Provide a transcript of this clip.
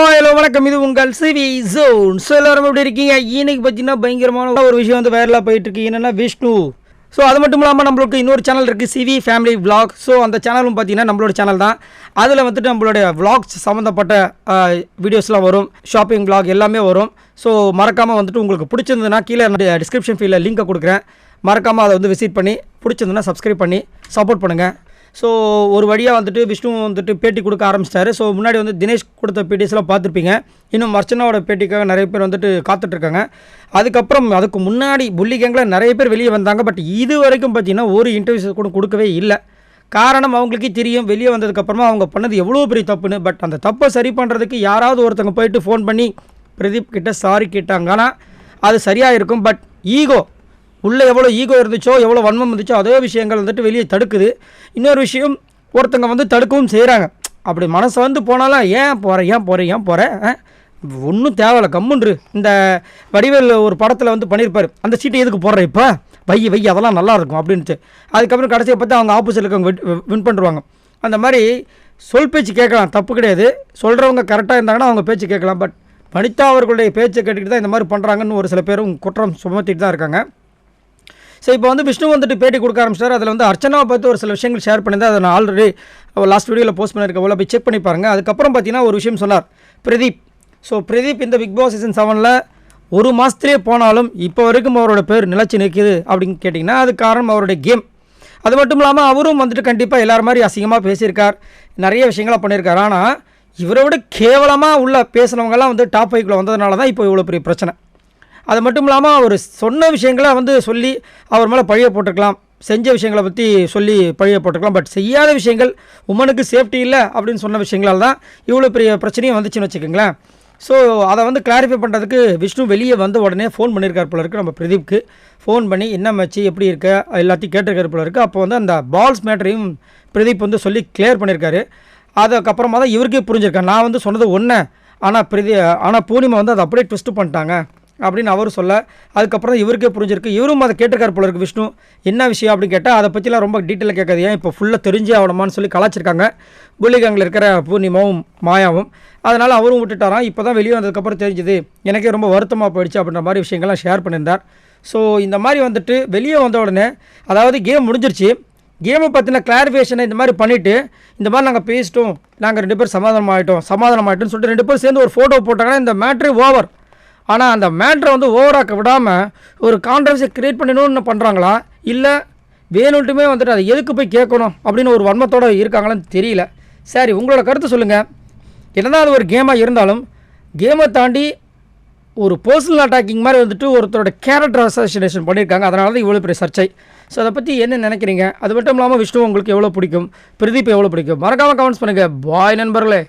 Hello வணக்கம். இது உங்கள் சிவி ஜோன். ஸோ எல்லோரும் எப்படி இருக்கீங்க? இன்னைக்கு பார்த்தீங்கன்னா பயங்கரமான ஒரு விஷயம் வந்து வைரலாக போயிட்டு இருக்கு. என்னன்னா விஷ்ணு. ஸோ அது மட்டும் இல்லாமல் நம்மளுக்கு இன்னொரு சேனல் இருக்குது சிவி ஃபேமிலி விளாக் ஸோ அந்த சேனலும் பார்த்தீங்கன்னா நம்மளோட சேனல் தான். அதில் வந்துட்டு நம்மளுடைய விளாக்ஸ் சம்மந்தப்பட்ட வீடியோஸ்லாம் வரும். ஷாப்பிங் விளாக் எல்லாமே வரும். ஸோ மறக்காமல் வந்துட்டு உங்களுக்கு பிடிச்சிருந்ததுன்னா கீழே டிஸ்கிரிப்ஷன் ஃபீலில் லிங்கை கொடுக்குறேன். மறக்காமல் அதை வந்து விசிட் பண்ணி பிடிச்சிருந்ததுன்னா சப்ஸ்கிரைப் பண்ணி சப்போர்ட் பண்ணுங்கள் ஸோ ஒரு வழியாக வந்துட்டு விஷ்ணு வந்துட்டு பேட்டி கொடுக்க ஆரம்பிச்சிட்டாரு. ஸோ முன்னாடி வந்து தினேஷ் கொடுத்த பேட்டிஸ்லாம் பார்த்துருப்பீங்க. இன்னும் அர்ச்சனாவோட பேட்டிக்காக நிறைய பேர் வந்துட்டு காத்துட்ருக்காங்க. அதுக்கப்புறம் அதுக்கு முன்னாடி புள்ளி கேங்கில் நிறைய பேர் வெளியே வந்தாங்க. பட் இது வரைக்கும் பார்த்தீங்கன்னா ஒரு இன்டர்வியூஸ் கூட கொடுக்கவே இல்லை. காரணம் அவங்களுக்கே தெரியும். வெளியே வந்ததுக்கப்புறமா அவங்க பண்ணது எவ்வளோ பெரிய தப்புன்னு. பட் அந்த தப்பை சரி பண்ணுறதுக்கு யாராவது ஒருத்தங்க போயிட்டு ஃபோன் பண்ணி பிரதீப் கிட்ட சாரி கேட்டாங்கன்னா அது சரியாக இருக்கும். பட் ஈகோ உள்ளே எவ்வளோ ஈகோ இருந்துச்சோ எவ்வளோ வன்மம் இருந்துச்சோ அதே விஷயங்கள் வந்துட்டு வெளியே தடுக்குது. இன்னொரு விஷயம் ஒருத்தங்க வந்து தடுக்கவும் செய்கிறாங்க. அப்படி மனசை வந்து போனாலும் ஏன் போகிறேன் ஏன் போகிறேன் ஏன் போகிறேன் ஒன்றும் தேவையில்ல கம்முன்று. இந்த வடிவேல் ஒரு படத்தில் வந்து பண்ணியிருப்பார். அந்த சீட்டை எதுக்கு போடுற இப்போ? வை வை அதெல்லாம் நல்லாயிருக்கும் அப்படின்ட்டு அதுக்கப்புறம் கடைசியை பார்த்து அவங்க ஆப்போசிட்டில் இருக்கவங்க வின் பண்ணுவாங்க அந்த மாதிரி சொல் பேச்சு கேட்கலாம் தப்பு கிடையாது. சொல்கிறவங்க கரெக்டாக இருந்தாங்கன்னா அவங்க பேச்சு கேட்கலாம். பட் வனிதா அவர்களுடைய பேச்சை கேட்டுக்கிட்டு தான் இந்த மாதிரி பண்ணுறாங்கன்னு ஒரு சில பேரும் குற்றம் சுமத்திட்டு தான் இருக்காங்க. ஸோ இப்போ வந்து விஷ்ணு வந்துட்டு பேட்டி கொடுக்க ஆரம்பிச்சிட்டார் அதில் வந்து அர்ச்சனாவை பற்றி ஒரு சில விஷயங்கள் ஷேர் பண்ணியிருந்தேன் அதை நான் ஆல்ரெடி லாஸ்ட் வீடியோவில் போஸ்ட் பண்ணியிருக்க போய் செக் பண்ணி பாருங்கள் அதுக்கப்புறம் பார்த்தீங்கன்னா ஒரு விஷயம் சொன்னார். பிரதீப். ஸோ பிரதீப் இந்த பிக் பாஸ் சீசன் செவனில் ஒரு மாதத்துலேயே போனாலும் இப்போ வரைக்கும் அவரோட பேர் நிலச்சி நிற்குது அப்படின்னு கேட்டிங்கன்னா அது காரணம் அவருடைய கேம் அது மட்டும் இல்லாமல் அவரும் வந்துட்டு கண்டிப்பாக எல்லார் மாதிரி அசிங்கமாக பேசியிருக்கார். நிறைய விஷயங்களை பண்ணியிருக்கார். ஆனால் இவரை விட கேவலமாக உள்ள பேசுனவங்கலாம் வந்து டாப் ஃபைவ்க்குள்ளே வந்ததுனால தான் இப்போ இவ்வளோ பெரிய பிரச்சனை. அது மட்டும் இல்லாமல் அவர் சொன்ன விஷயங்களை வந்து சொல்லி அவர் மேலே பழிய போட்டிருக்கலாம் செஞ்ச விஷயங்களை பற்றி சொல்லி பழிய போட்டிருக்கலாம் பட் செய்யாத விஷயங்கள் உமனுக்கு சேஃப்டி இல்லை அப்படின்னு சொன்ன விஷயங்களால் தான் இவ்வளோ பெரிய பிரச்சனையும் வந்துச்சுன்னு வச்சுக்கோங்களேன். ஸோ அதை வந்து கிளாரிஃபை பண்ணுறதுக்கு விஷ்ணு வெளியே வந்த உடனே ஃபோன் பண்ணியிருக்கார் போல இருக்குது நம்ம பிரதீப்க்கு. ஃபோன் பண்ணி என்ன மச்சி எப்படி இருக்க? எல்லாத்தையும் கேட்டிருக்காரு போல இருக்குது அப்போ வந்து அந்த பால்ஸ் மேட்டரையும் பிரதீப் வந்து சொல்லி கிளியர் பண்ணியிருக்காரு. அதுக்கப்புறமா தான் இவருக்கே புரிஞ்சிருக்கேன். நான் வந்து சொன்னது ஒன்று ஆனால் பிரதி ஆனால் பூர்ணிமா வந்து அதை அப்படியே ட்விஸ்ட்டு பண்ணிட்டாங்க. அப்படின்னு அவர் சொல்ல அதுக்கப்புறம் இவருக்கே புரிஞ்சிருக்கு. இவரும் அதை கேட்டிருக்காரு போல இருக்கு விஷ்ணு. என்ன விஷயம் அப்படின்னு கேட்டால் அதை பற்றிலாம் ரொம்ப டீட்டெயிலாக கேட்காது ஏன் இப்போ ஃபுல்லாக தெரிஞ்சே ஆகணுமான்னு சொல்லி கலாச்சிருக்காங்க. புள்ளிகங்கில் இருக்கிற பூர்ணிமாவும் மாயாவும். அதனால் அவரும் விட்டுட்டாராம். இப்போ தான் வெளியே வந்ததுக்கப்புறம் தெரிஞ்சுது எனக்கே ரொம்ப வருத்தமாக போயிடுச்சு அப்படின்ற மாதிரி விஷயங்கள்லாம் ஷேர் பண்ணியிருந்தார். ஸோ இந்த மாதிரி வந்துட்டு வெளியே வந்த உடனே அதாவது கேம் முடிஞ்சிருச்சு. கேமை பற்றின கிளாரிஃபிகேஷனை இந்த மாதிரி பண்ணிவிட்டு இந்த மாதிரி நாங்கள் பேசிட்டோம். நாங்கள் ரெண்டு பேரும் சமாதானம் ஆகிட்டோம் சமாதானம் ஆகிட்டோம்னு சொல்லிட்டு ரெண்டு பேரும் சேர்ந்து ஒரு ஃபோட்டோ போட்டாங்கன்னா இந்த மேட்ரு ஓவர் ஆனால் அந்த மேட்ரை வந்து ஓவராக்க விடாமல் ஒரு கான்ட்ரவர்சியை க்ரியேட் பண்ணணும்னு பண்ணுறாங்களா இல்லை வேணுன்ட்டுமே வந்துட்டு அதை எதுக்கு போய் கேட்கணும் அப்படின்னு ஒரு வன்மத்தோடு இருக்காங்களான்னு தெரியல. சரி உங்களோட கருத்து சொல்லுங்கள் என்னதான் அது ஒரு கேமாக இருந்தாலும் கேமை தாண்டி ஒரு பர்சனல் அட்டாக்கிங் மாதிரி வந்துட்டு ஒருத்தரோட கேரக்டர் அசோசியேஷன் பண்ணியிருக்காங்க அதனால தான் இவ்வளோ பெரிய சர்ச்சை. ஸோ அதை பற்றி என்ன நினைக்கிறீங்க? அது மட்டும் இல்லாமல் விஷ்ணு உங்களுக்கு எவ்வளோ பிடிக்கும்? பிரதீப் எவ்வளோ பிடிக்கும்? மறக்காமல் கமெண்ட்ஸ் பண்ணுங்கள் பாய் நண்பர்களே.